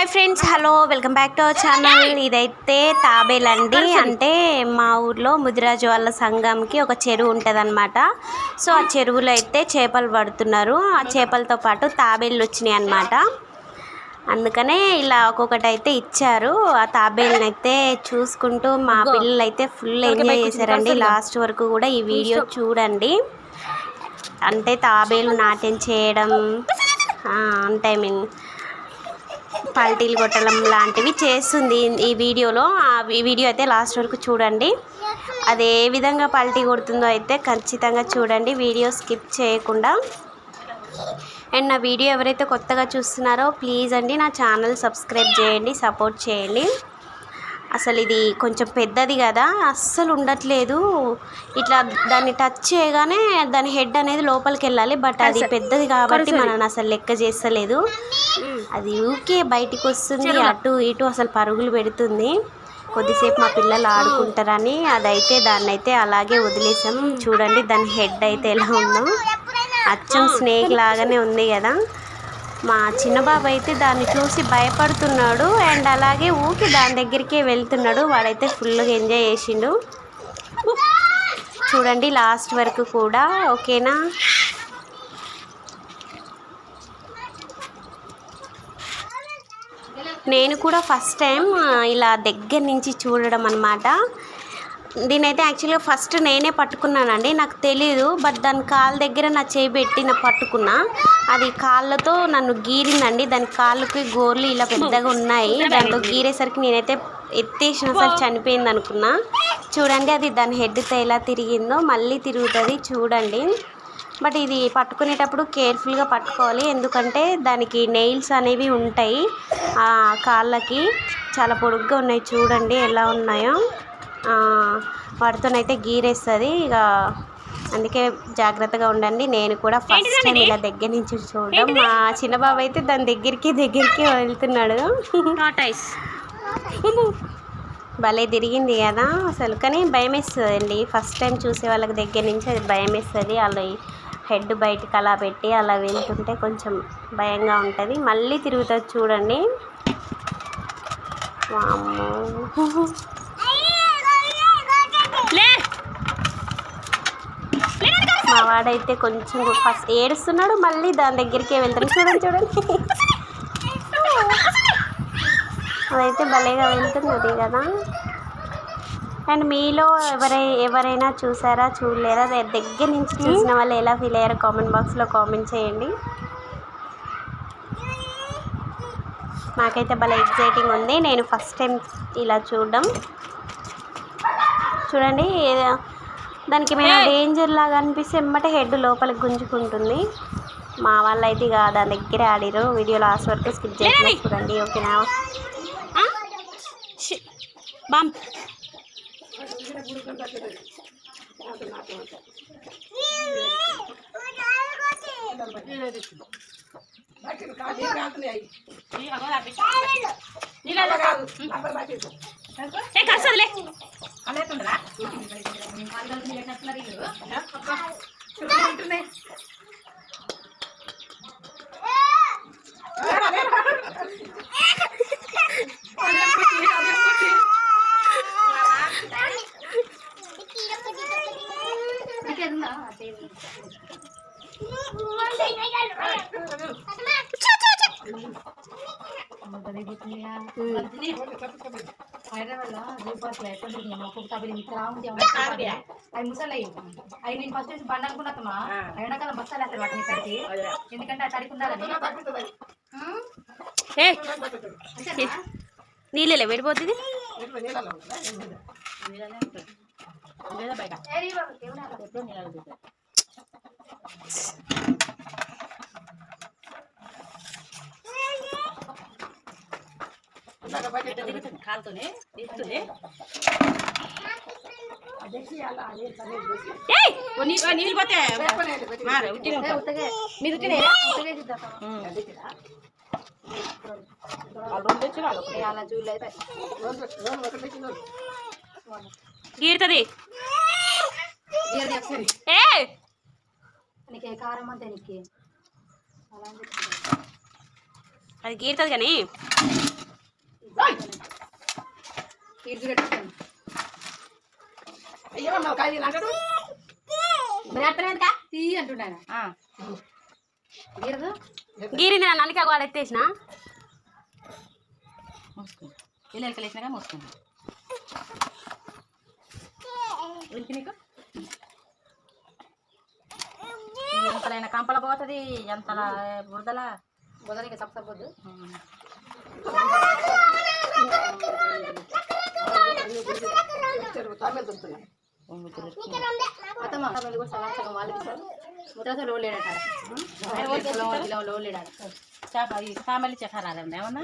Hi friends hello welcome back to our channel. ఇదైతే తాబేల్ అండి అంటే మా ఊర్లో ముదిరాజు వాళ్ళ సంఘంకి ఒక చెరువు ఉంటుంది సో ఆ చెరువులో అయితే చేపలు పడుతున్నారు. ఆ చేపలతో పాటు తాబేళ్ళు వచ్చినాయి అన్నమాట. అందుకనే ఇలా ఒక్కొక్కటి అయితే ఇచ్చారు. ఆ తాబేళ్ళని అయితే చూసుకుంటూ మా పిల్లలు అయితే ఫుల్ ఎంజాయ్ చేశారండి. లాస్ట్ వరకు కూడా ఈ వీడియో చూడండి. అంటే తాబేలు నాట్యం చేయడం అంటే ఐ మీన్ పల్టీలు కొట్టడం లాంటివి చేస్తుంది ఈ వీడియోలో. ఆ వీడియో అయితే లాస్ట్ వరకు చూడండి. అది ఏ విధంగా పల్టీ కొడుతుందో అయితే ఖచ్చితంగా చూడండి. వీడియో స్కిప్ చేయకుండా. అండ్ నా వీడియో ఎవరైతే కొత్తగా చూస్తున్నారో ప్లీజ్ అండి నా ఛానల్ సబ్స్క్రైబ్ చేయండి సపోర్ట్ చేయండి. అసలు ఇది కొంచెం పెద్దది కదా అస్సలు ఉండట్లేదు. ఇట్లా దాన్ని టచ్ చేయగానే దాని హెడ్ అనేది లోపలికి వెళ్ళాలి. బట్ అది పెద్దది కాబట్టి మనం అసలు లెక్క చేస్తలేదు. అది ఊకే బయటికి వస్తుంది అటు ఇటు అసలు పరుగులు పెడుతుంది. కొద్దిసేపు మా పిల్లలు ఆడుకుంటారని అదైతే దాన్ని అయితే అలాగే వదిలేసాం. చూడండి దాని హెడ్ అయితే ఎలా ఉందో. అచ్చం స్నేక్ లాగానే ఉంది కదా. మా చిన్న బాబు అయితే దాన్ని చూసి భయపడుతున్నాడు అండ్ అలాగే ఊకి దాని దగ్గరికే వెళ్తున్నాడు. వాడైతే ఫుల్గా ఎంజాయ్ చేసిండు. చూడండి లాస్ట్ వరకు కూడా ఓకేనా? నేను కూడా ఫస్ట్ టైం ఇలా దగ్గర నుంచి చూడడం అనమాట దీనైతే యాక్చువల్గా ఫస్ట్ నేనే పట్టుకున్నానండి నాకు తెలీదు బట్ దాని కాళ్ళ దగ్గర నా చేయి పెట్టి నా పట్టుకున్నా. అది కాళ్ళతో నన్ను గీరిందండి దాని కాళ్ళకి గోర్లు ఇలా పెద్దగా ఉన్నాయి. దాంతో గీరేసరికి నేనైతే ఎత్తేసిన సరే చనిపోయింది అనుకున్నా చూడండి అది దాని హెడ్తో ఎలా తిరిగిందో మళ్ళీ తిరుగుతుంది చూడండి. బట్ ఇది పట్టుకునేటప్పుడు కేర్ఫుల్గా పట్టుకోవాలి ఎందుకంటే దానికి నెయిల్స్ అనేవి ఉంటాయి ఆ కాళ్ళకి. చాలా పొడుగ్గా ఉన్నాయి చూడండి ఎలా ఉన్నాయో. వాటితోనైతే గీరేస్తుంది. ఇక అందుకే జాగ్రత్తగా ఉండండి. నేను కూడా ఫస్ట్ టైం ఇలా దగ్గర నుంచి చూడడం. మా చిన్న బాబు అయితే దాని దగ్గరికి దగ్గరికి వెళ్తున్నాడు. భలే తిరిగింది కదా అసలు. కానీ భయం అండి ఫస్ట్ టైం చూసే వాళ్ళకి దగ్గర నుంచి అది భయం వేస్తుంది అలా హెడ్ బయటకు అలా పెట్టి అలా వెళ్తుంటే కొంచెం భయంగా ఉంటుంది. మళ్ళీ తిరుగుతుంది చూడండి. వామ్మో. మా వాడైతే కొంచెం ఫస్ట్ ఏడుస్తున్నాడు మళ్ళీ దాని దగ్గరికే వెళ్తాడు. చూడండి చూడండి. అదైతే భలేగా వెళ్తున్నది కదా. అండ్ మీలో ఎవరై ఎవరైనా చూసారా చూడలేరా? దగ్గర నుంచి చూసిన వాళ్ళు ఎలా ఫీల్ అయ్యారో కామెంట్ బాక్స్లో కామెంట్ చేయండి. నాకైతే భలే ఎగ్జైటింగ్ ఉంది. నేను ఫస్ట్ టైం ఇలా చూడడం. చూడండి దానికి ఏమైనా డేంజర్ లాగా అనిపిస్తే ఎమ్మటే హెడ్ లోపలికి గుంజుకుంటుంది. మా వాళ్ళు అయితే ఇక దాని దగ్గర ఆడిరు వీడియో లాస్ట్ వరకు స్కిప్ చేసిన. చూడండి ఓకేనా బామ్. Akhirnya lah, dia buat letter, dia mau kumpulin kerang, dia mau kumpulin. అవి ముసలయ్యి అవి నేను ఫస్ట్ వచ్చి బండి అనుకున్నామ్మా ఎండాకాలం బస్తాలు అసలు వాటిని కడిగి ఎందుకంటే ఆ తడికి ఉండాలని నీళ్ళలే వెళ్ళిపోతుంది. కాలుతోనే తీస్తుంది ఏయ్ ఓ నీ- ఓ నీళ్ళు పోతే మారు, గీరుతుంది. అది గీరుతుంది కానీ. ఏమన్నావు కాయలు అంటాడు తీ అంటున్నాను ఎత్తేసిన? పిల్లలకి లేచినాక నీకు? ఎంతలైన కంపల పోతుంది. ఎంతలా బురదలా? బుధనికి సప్సపోద్దు కూడా సగం సగం ఇస్తారు ముద్రతో లేడాడు చేప సామల్లి చక్కెర రాదండి ఏమన్నా?